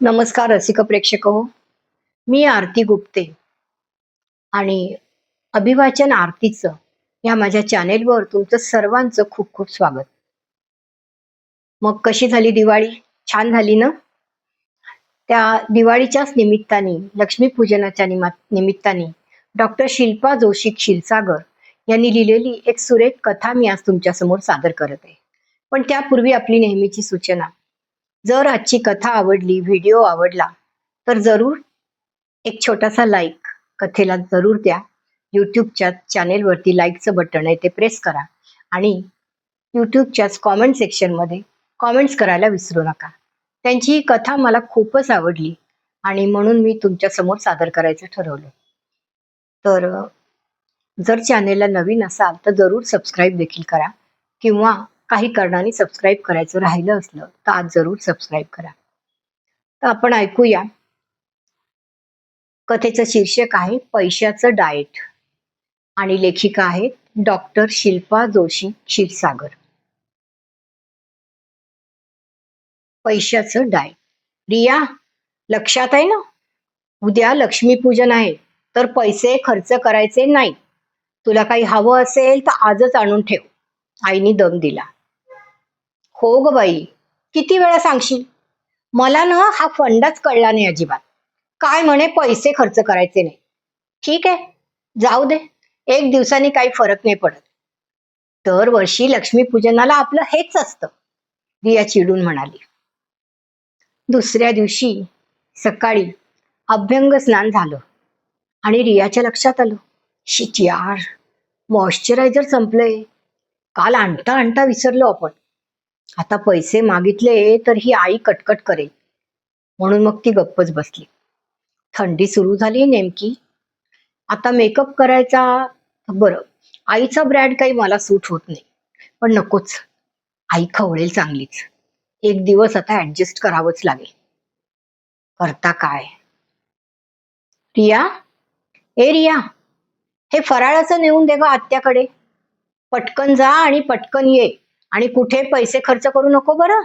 नमस्कार रसिक प्रेक्षक हो. मी आरती गुप्ते आणि अभिवाचन आरतीचं या माझ्या चॅनेलवर तुमचं सर्वांचं खूप खूप स्वागत. मग कशी झाली दिवाळी? छान झाली ना? त्या दिवाळीच्याच निमित्ताने लक्ष्मीपूजनाच्या निमा निमित्ताने डॉक्टर शिल्पा जोशी क्षीरसागर यांनी लिहिलेली एक सुरेख कथा मी आज तुमच्यासमोर सादर करत आहे. पण त्यापूर्वी आपली नेहमीची सूचना. जर आजची कथा आवडली व्हिडिओ आवडला तर जरूर एक छोटासा लाईक कथेला जरूर द्या. यूट्यूबच्या चॅनेलवरती लाईकचं बटन आहे ते प्रेस करा. आणि यूट्यूबच्याच कॉमेंट सेक्शनमध्ये कॉमेंट्स करायला विसरू नका. त्यांची ही कथा मला खूपच आवडली आणि म्हणून मी तुमच्यासमोर सादर करायचं ठरवलं. तर जर चॅनेलला नवीन असाल तर जरूर सबस्क्राईब देखील करा किंवा काही कारणाने सबस्क्राईब करायचं राहिलं असलं तर आज जरूर सबस्क्राईब करा. तर आपण ऐकूया. कथेचं शीर्षक आहे पैशाचं डाएट आणि लेखिका आहेत डॉक्टर शिल्पा जोशी क्षीरसागर. पैशाचं डाएट रिया लक्षात आहे ना? उद्या लक्ष्मीपूजन आहे तर पैसे खर्च करायचे नाही. तुला काही हवं असेल तर आजच आणून ठेव. आईने दम दिला. हो ग बाई. किती वेळा सांगशील? मला ना हा फंडच कळला नाही अजिबात. काय म्हणे पैसे खर्च करायचे नाही. ठीक आहे जाऊ दे. एक दिवसाने काही फरक नाही पडत. दरवर्षी लक्ष्मीपूजनाला आपलं हेच असतं रिया चिडून म्हणाली. दुसऱ्या दिवशी सकाळी अभ्यंग स्नान झालं आणि रियाच्या लक्षात आलं. शिच यार मॉइश्चरायझर संपलंय. काल आणता आणता विसरलो आपण. आता पैसे मागितले तर ही आई कटकट करेल. म्हणून मग ती गप्पच बसली. थंडी सुरू झाली नेमकी. आता मेकअप करायचा बरं. आईचा ब्रँड काही मला सूट होत नाही. पण नकोच. आई खवळेल चांगलीच. एक दिवस आता ऍडजस्ट करावंच लागेल. करता काय? रिया? ए रिया. हे फराळाचं नेऊन दे ग आत्याकडे. पटकन जा आणि पटकन ये. आणि कुठे पैसे खर्च करू नको बरं?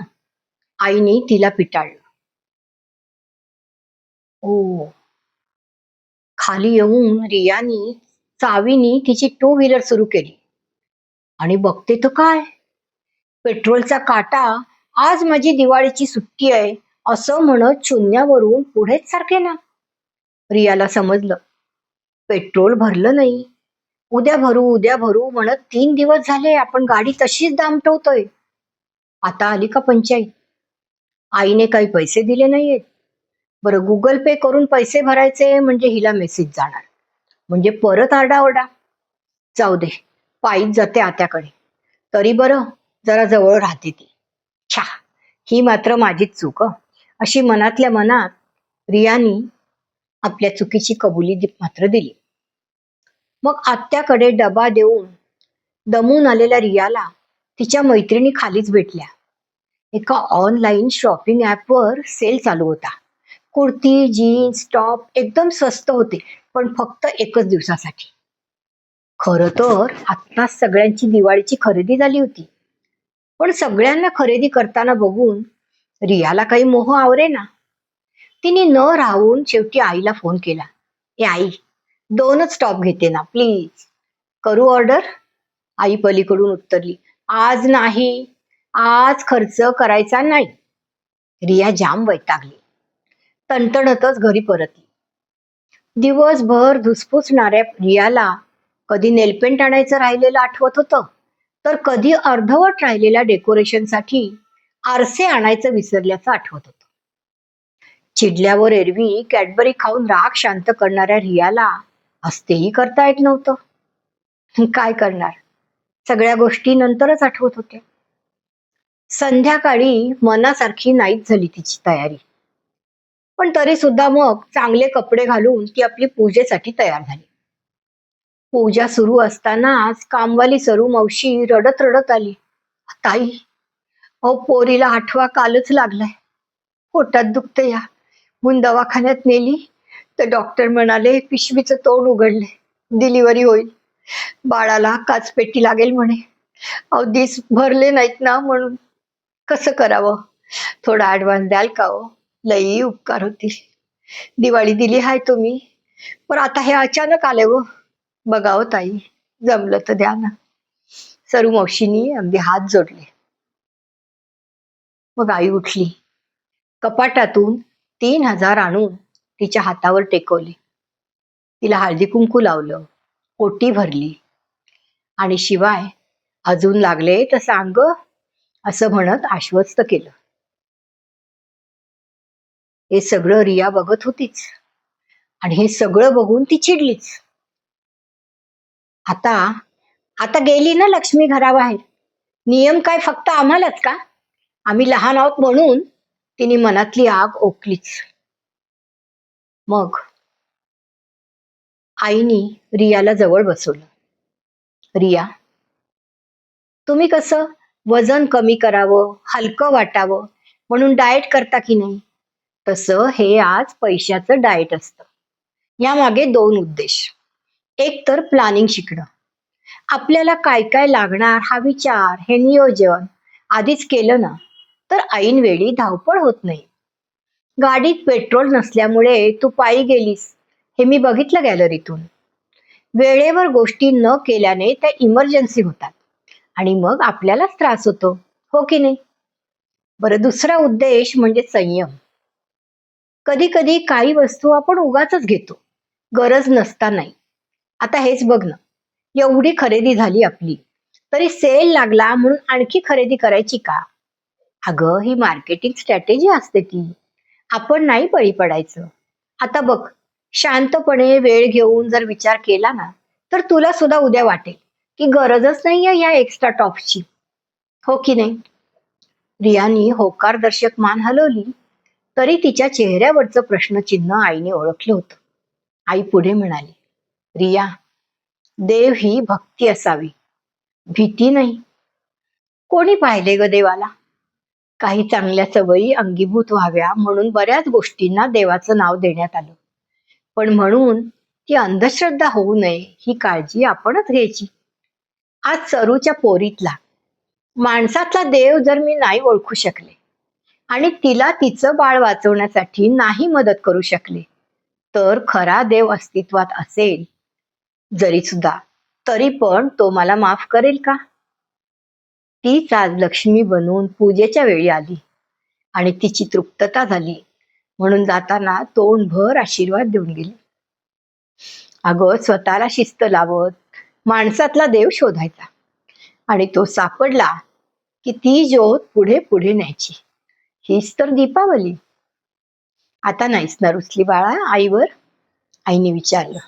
आईनी तिला पिटाळलं. ओ. खाली येऊन रियानी चावीनी तिची टू व्हीलर सुरू केली. आणि बघते तर काय? पेट्रोलचा काटा आज माझी दिवाळीची सुट्टी आहे असं म्हणत शून्यावरून पुढेच सारखे ना. रियाला समजलं. पेट्रोल भरलं नाही. उद्या भरू उद्या भरू म्हणत तीन दिवस झाले आपण गाडी तशीच दामटवतोय. आता आली का पंचायत? आईने काही पैसे दिले नाहीयेत. बरं गुगल पे करून पैसे भरायचे म्हणजे हिला मेसेज जाणार. म्हणजे परत आरडाओरडा. जाऊ दे पायीच जाते आत्याकडे. तरी बरं जरा जवळ राहते ती. छा ही मात्र माझीच चूक अशी मनातल्या मनात रियानी आपल्या चुकीची कबुली मात्र दिली. मग आत्याकडे डबा देऊन दमून आलेल्या रियाला तिच्या मैत्रिणी खालीच भेटल्या. एका ऑनलाईन शॉपिंग ॲपवर सेल चालू होता. कुर्ती जीन्स टॉप एकदम स्वस्त होते पण फक्त एकच दिवसासाठी. खरं तर आत्ताच सगळ्यांची दिवाळीची खरेदी झाली होती. पण सगळ्यांना खरेदी करताना बघून रियाला काही मोह आवरे ना तिने न राहून शेवटी आईला फोन केला. ए आई दोनच टॉप घेते ना प्लीज करू ऑर्डर आई पलीकडून उत्तरली. आज नाही. आज खर्च करायचा नाही. रिया जाम वैतागली. तणतणतच घरी परतली. दिवसभर धुसफुसणाऱ्या रियाला कधी नेलपेंट आणायचं राहिलेलं आठवत होतं? तर कधी अर्धवट राहिलेल्या डेकोरेशनसाठी आरसे आणायचं विसरल्याचं आठवत होतं. चिडल्यावर एरवी कॅडबरी खाऊन राग शांत करणाऱ्या रियाला असतेही करता येत नव्हतं. काय करणार? सगळ्या गोष्टी नंतरच आठवत होत्या. संध्याकाळी मनासारखी नाहीच झाली तिची तयारी. पण तरी सुद्धा मग चांगले कपडे घालून ती आपली पूजेसाठी तयार झाली. पूजा सुरू असतानाच कामवाली सरू मावशी रडत रडत आली. ताई अहो पोरीला आठवा कालच लागलाय. पोटात दुखते या. म्हणून दवाखान्यात नेली. तर डॉक्टर म्हणाले पिशवीचं तोंड उघडले. डिलिव्हरी होईल. बाळाला काचपेटी लागेल म्हणे. अहो दिस भरले नाहीत ना म्हणून कसं करावं? थोडा ऍडव्हान्स द्याल का हो? लई उपकार होतील. दिवाळी दिली हाय तुम्ही. पण आता हे अचानक आले हो. व बघावं हो ताई जमलं तर द्या ना. सरू मावशीनी अगदी हात जोडले. मग आई उठली. कपाटातून तीन हजार आणून तिच्या हातावर टेकवले. तिला हळदी कुंकू लावलं ओटी भरली. आणि शिवाय अजून लागले तर सांग असं म्हणत आश्वस्त केलं. हे सगळं रिया बघत होतीच. आणि हे सगळं बघून ती चिडलीच. आता आता गेली ना लक्ष्मी घराबाहेर? नियम काय फक्त आम्हालाच का? आम्ही लहान आहोत म्हणून तिने मनातली आग ओकलीच. मग आईनी रियाला जवळ बसवलं. रिया तुम्ही कसं वजन कमी करावं हलकं वाटावं म्हणून डाएट करता की नाही? तसं हे आज पैशाचं डाएट असतं. यामागे दोन उद्देश. एक तर प्लॅनिंग शिकणं. आपल्याला काय काय लागणार हा विचार हे नियोजन आधीच केलं ना तर ऐनवेळी धावपळ होत नाही. गाडीत पेट्रोल नसल्यामुळे तू पायी गेलीस. हे मी बघितलं गॅलरीतून. वेळेवर गोष्टी न केल्याने त्या इमर्जन्सी होतात. आणि मग आपल्यालाच त्रास होतो. हो की नाही? बरं दुसरा उद्देश म्हणजे संयम. कधी कधी काही वस्तू आपण उगाच घेतो. गरज नसतानाही आता हेच बघ ना. एवढी खरेदी झाली आपली. तरी सेल लागला म्हणून आणखी खरेदी करायची का? अगं ही मार्केटिंग स्ट्रॅटेजी असते ती आपण नाही बळी पडायचं. आता बघ शांतपणे वेळ घेऊन जर विचार केला ना तर तुला सुद्धा उद्या वाटेल की गरजच नाहीये या एक्स्ट्रा टॉपची हो की नाही? रियानी होकार दर्शक मान हलवली तरी तिच्या चेहऱ्यावरचं प्रश्नचिन्ह आईने ओळखलं होतं. आई पुढे म्हणाली रिया देव ही भक्ती असावी. भीती नाही. कोणी पाहिले ग देवाला? काही चांगल्या सवयी अंगीभूत व्हाव्या म्हणून बऱ्याच गोष्टींना देवाचं नाव देण्यात आलं. पण म्हणून ती अंधश्रद्धा होऊ नये ही काळजी आपणच घ्यायची. आज सरूच्या पोरीतला माणसातला देव जर मी नाही ओळखू शकले आणि तिला तिचं बाळ वाचवण्यासाठी नाही मदत करू शकले तर खरा देव अस्तित्वात असेल. जरी सुद्धा तरी पण तो मला माफ करेल का? तीच आज लक्ष्मी बनून पूजेच्या वेळी आली. आणि तिची तृप्तता झाली. म्हणून जाताना तोंडभर आशीर्वाद देऊन गेली. अगं स्वतःला शिस्त लावत माणसातला देव शोधायचा. आणि तो सापडला की ती ज्योत पुढे पुढे न्यायची. हीच तर दीपावली. आता नाहीस ना रुसली बाळा आईवर? आईने विचारलं.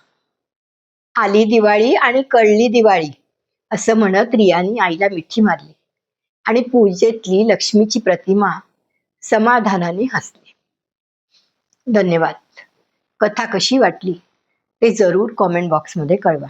आली दिवाळी आणि कळली दिवाळी असं म्हणत रियानी आईला मिठी मारली. आणि पूजेतली लक्ष्मीची प्रतिमा समाधानाने हसली. धन्यवाद. कथा कशी वाटली ते जरूर कॉमेंट बॉक्समध्ये कळवा.